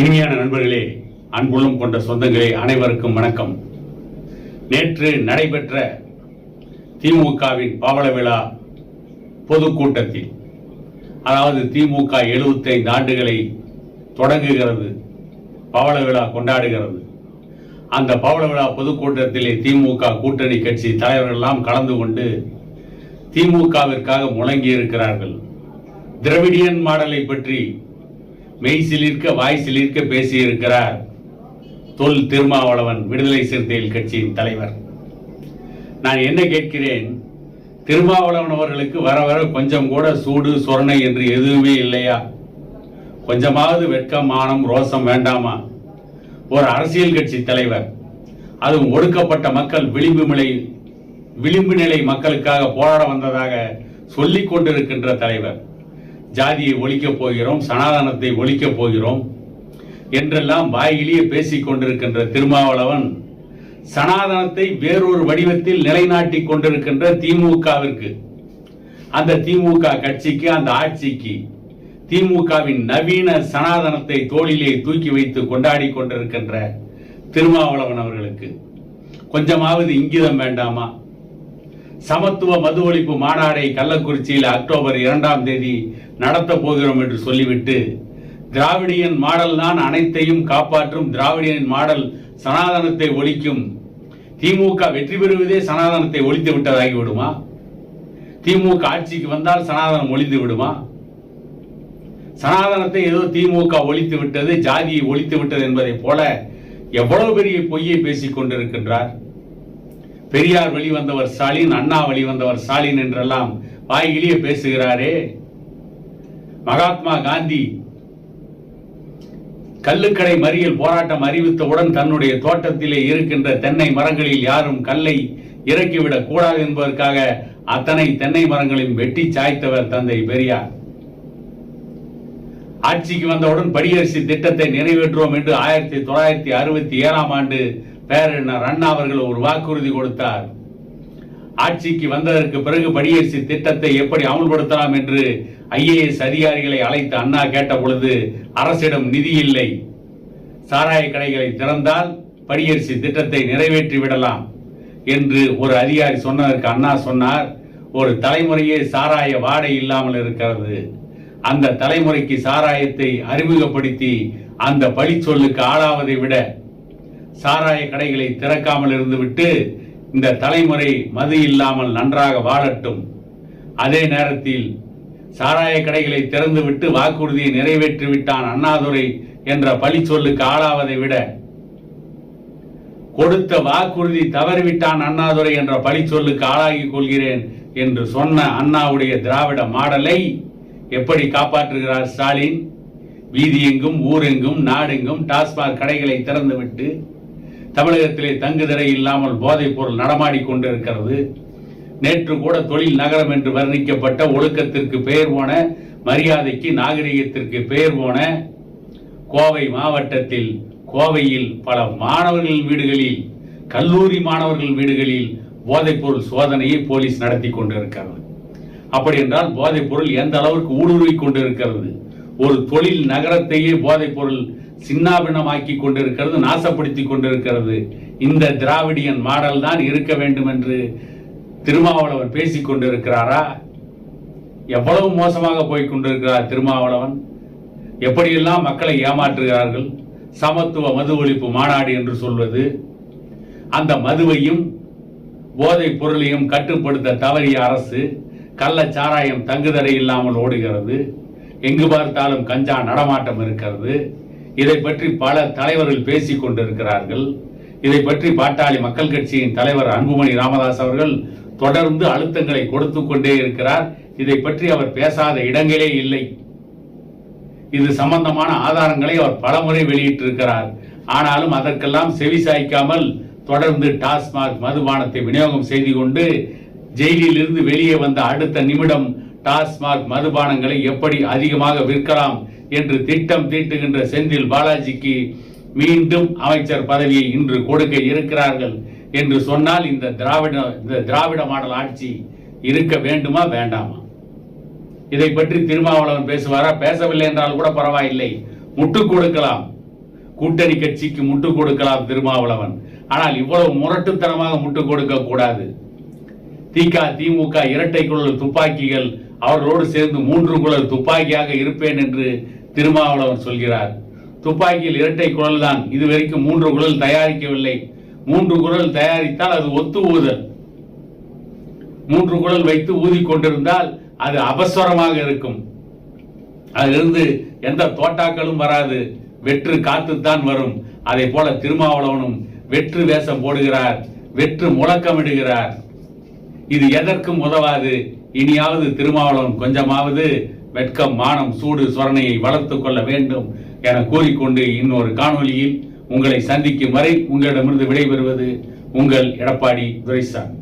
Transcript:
இனிமையான நண்பர்களே அன்புள்ளம் கொண்ட சொந்தங்களே அனைவருக்கும் வணக்கம். நேற்று நடைபெற்ற திமுகவின் பவள விழா பொதுக்கூட்டத்தில் அதாவது திமுக 75 ஆண்டுகளை தொடங்குகிறது பவள விழா கொண்டாடுகிறது. அந்த பவள விழா பொதுக்கூட்டத்திலே திமுக கூட்டணி கட்சி தலைவர்கள் எல்லாம் கலந்து கொண்டு திமுகவிற்காக முழங்கி இருக்கிறார்கள் திரவிடியன் மாடலை பற்றி மெய் சிலிர்க்க வாய் சிலிர்க்க பேசியிருக்கிறார் தொல் திருமாவளவன் விடுதலை சிறுத்தைகள் கட்சியின் தலைவர். நான் என்ன கேட்கிறேன்? திருமாவளவன் அவர்களுக்கு வர வர கொஞ்சம் கூட சூடு சொரணை என்று எதுவுமே இல்லையா? கொஞ்சமாவது வெட்கம் மானம் ரோசம் வேண்டாமா? ஒரு அரசியல் கட்சி தலைவர் அதுவும் ஒடுக்கப்பட்ட மக்கள் விளிம்பு நிலை விளிம்பு நிலை மக்களுக்காக போராட வந்ததாக சொல்லிக் கொண்டிருக்கின்ற தலைவர். ஜாதியை ஒழிக்கப் போகிறோம் சனாதனத்தை ஒழிக்கப் போகிறோம் என்றெல்லாம் வாயிலேயே பேசிக் கொண்டிருக்கின்ற திருமாவளவன் சனாதனத்தை வேறொரு வடிவத்தில் நிலைநாட்டி கொண்டிருக்கின்ற திமுகவிற்கு அந்த திமுக கட்சிக்கு அந்த ஆட்சிக்கு திமுகவின் நவீன சனாதனத்தை தோளிலே தூக்கி வைத்து கொண்டாடி கொண்டிருக்கின்ற திருமாவளவன் அவர்களுக்கு கொஞ்சமாவது இங்கிதம் வேண்டாமா? சமத்துவ மது ஒழிப்பு மாநாடை கள்ளக்குறிச்சியில் அக்டோபர் இரண்டாம் தேதி நடத்த போகிறோம் என்று சொல்லிவிட்டு திராவிடியன் மாடல் தான் அனைத்தையும் காப்பாற்றும் திராவிடியன் மாடல் சனாதனத்தை ஒழிக்கும். திமுக வெற்றி பெறுவதே சனாதனத்தை ஒழித்து விட்டதாகி விடுமா? திமுக ஆட்சிக்கு வந்தால் சனாதனம் ஒழிந்து விடுமா? சனாதனத்தை ஏதோ திமுக ஒழித்து விட்டது ஜாதியை ஒழித்து விட்டது என்பதைப் போல எவ்வளவு பெரிய பொய்யை பேசிக் கொண்டிருக்கின்றார்? பெரியார் வெளிவந்தவர் ஸ்டாலின் அண்ணா வெளிவந்தவர் ஸ்டாலின் என்றெல்லாம் வாயிலேயே பேசுகிறாரே. மகாத்மா காந்தி கல்லுக்கடை மறியல் போராட்டம் அறிவித்தவுடன் தன்னுடைய தோட்டத்திலே இருக்கின்ற தென்னை மரங்களில் யாரும் கல்லை இறக்கிவிடக் கூடாது என்பதற்காக அத்தனை தென்னை மரங்களையும் வெட்டி சாய்த்தவர் தந்தை பெரியார். ஆட்சிக்கு வந்தவுடன் படியரசி திட்டத்தை நிறைவேற்றுவோம் என்று ஆயிரத்தி தொள்ளாயிரத்தி அறுபத்தி ஏழாம் ஆண்டு பேரறிஞர் அண்ணா அவர்கள் ஒரு வாக்குறுதி கொடுத்தார். ஆட்சிக்கு வந்ததற்கு பிறகு படியரசி திட்டத்தை எப்படி அமல்படுத்தலாம் என்று ஐஏஎஸ் அதிகாரிகளை அழைத்து அண்ணா கேட்ட பொழுது அரசிடம் நிதி இல்லை. சாராய கடைகளை திறந்தால் படியரசி திட்டத்தை நிறைவேற்றி விடலாம் என்று ஒரு அதிகாரி சொன்னதற்கு அண்ணா சொன்னார். ஒரு தலைமுறையே சாராய வாடை இல்லாமல் இருக்கிறது. அந்த தலைமுறைக்கு சாராயத்தை அறிமுகப்படுத்தி அந்த பழிச்சொல்லுக்கு ஆளாவதை விட சாராய கடைகளை திறக்காமல் இருந்துவிட்டு இந்த தலைமுறை மது இல்லாமல் நன்றாக வாழட்டும். அதே நேரத்தில் சாராய கடைகளை திறந்துவிட்டு வாக்குறுதியை நிறைவேற்றிவிட்டான் அண்ணாதுரை என்ற பழிச்சொல்லுக்கு ஆளாவதை விட கொடுத்த வாக்குறுதி தவறிவிட்டான் அண்ணாதுரை என்ற பழிச்சொல்லுக்கு ஆளாகிக் கொள்கிறேன் என்று சொன்ன அண்ணாவுடைய திராவிட மாடலை எப்படி காப்பாற்றுகிறார் ஸ்டாலின்? வீதியெங்கும் ஊரெங்கும் நாடெங்கும் டாஸ்மாக் கடைகளை திறந்துவிட்டு தமிழகத்திலே தங்குதடை இல்லாமல் போதைப் பொருள் நடமாடிக் கொண்டிருக்கிறது. நேற்று கூட தொழில் நகரம் என்று வர்ணிக்கப்பட்ட ஒழுக்கத்திற்கு பெயர் போன மரியாதைக்கு நாகரிகத்திற்கு பெயர் போன கோவை மாவட்டத்தில் கோவையில் பல மாணவர்கள் வீடுகளில் கல்லூரி மாணவர்கள் வீடுகளில் போதைப்பொருள் சோதனையை போலீஸ் நடத்தி கொண்டிருக்கிறது. அப்படி என்றால் போதைப் பொருள் எந்த அளவுக்கு ஊடுருவி கொண்டிருக்கிறது? ஒரு தொழில் நகரத்தையே போதைப் பொருள் சின்னாபின்னமாக்கி கொண்டிருக்கிறது நாசப்படுத்தி கொண்டிருக்கிறது. இந்த திராவிடியன் மாடல் தான் இருக்க வேண்டும் என்று திருமாவளவன் பேசிக் கொண்டிருக்கிறாரா? எவ்வளவு மோசமாக போய் கொண்டிருக்கிறார் திருமாவளவன்? எப்படியெல்லாம் மக்களை ஏமாற்றுகிறார்கள்? சமத்துவ மது ஒழிப்பு மாநாடு என்று சொல்வது. அந்த மதுவையும் போதைப் பொருளையும் கட்டுப்படுத்த தவறிய அரசு கள்ளச்சாராயம் தங்குதடை இல்லாமல் ஓடுகிறது. எங்கு பார்த்தாலும் கஞ்சா நடமாட்டம் இருக்கிறது. இதை பற்றி பல தலைவர்கள் பேசிக் கொண்டிருக்கிறார்கள். இதை பற்றி பாட்டாளி மக்கள் கட்சியின் தலைவர் அன்புமணி ராமதாஸ் அவர்கள் தொடர்ந்து அழுத்தங்களை கொடுத்து கொண்டே இருக்கிறார். இதை பற்றி அவர் பேசாத இடங்களே இல்லை. இது சம்பந்தமான ஆதாரங்களை அவர் பலமுறை வெளியிட்டிருக்கிறார். ஆனாலும் அதற்கெல்லாம் செவி சாய்க்காமல் தொடர்ந்து டாஸ்மாக் மதுபானத்தை விநியோகம் செய்து கொண்டு ஜெயிலில் இருந்து வெளியே வந்த அடுத்த நிமிடம் டாஸ்மாக் மதுபானங்களை எப்படி அதிகமாக விற்கலாம் என்று திட்டம் தீட்டுகின்ற செந்தில் பாலாஜிக்கு மீண்டும் அமைச்சர் பதவியை இன்று கொடுக்க இருக்கிறார்கள் என்று சொன்னால் இந்த திராவிட இந்த திராவிட மாடல் ஆட்சி இருக்க வேண்டுமா வேண்டாமா? இதை பற்றி திருமாவளவன் பேசுவாரா? பேசவில்லை என்றால் கூட பரவாயில்லை. முட்டுக் கொடுக்கலாம். கூட்டணி கட்சிக்கு முட்டு கொடுக்கலாம் திருமாவளவன். ஆனால் இவ்வளவு முரட்டுத்தனமாக முட்டு கொடுக்க கூடாது. திக திமுக இரட்டை குழல் துப்பாக்கிகள் அவர்களோடு சேர்ந்து மூன்று குழல் துப்பாக்கியாக இருப்பேன் என்று திருமாவளவன் சொல்கிறார். துப்பாக்கியில் இரட்டை குழல் தான். இதுவரைக்கும் மூன்று குழல் தயாரிக்கவில்லை. மூன்று குழல் தயாரித்தால் அது ஒத்து ஊதல். மூன்று குழல் வைத்து ஊதி கொண்டிருந்தால் அது அபஸ்வரமாக இருக்கும். அதிலிருந்து எந்த தோட்டாக்களும் வராது. வெற்று காத்துத்தான் வரும். அதை போல திருமாவளவனும் வெற்று வேஷம் போடுகிறார். வெற்று முழக்கமிடுகிறார். இது எதற்கும் உதவாது. இனியாவது திருமாவளவன் கொஞ்சமாவது வெட்கம் மானம் சூடு சொரணையை வளர்த்துக் கொள்ள வேண்டும் என கூறிக்கொண்டு இன்னொரு காணொலியில் உங்களை சந்திக்கும் வரை உங்களிடமிருந்து விடைபெறுவது உங்கள் எடப்பாடி துரைசாமி.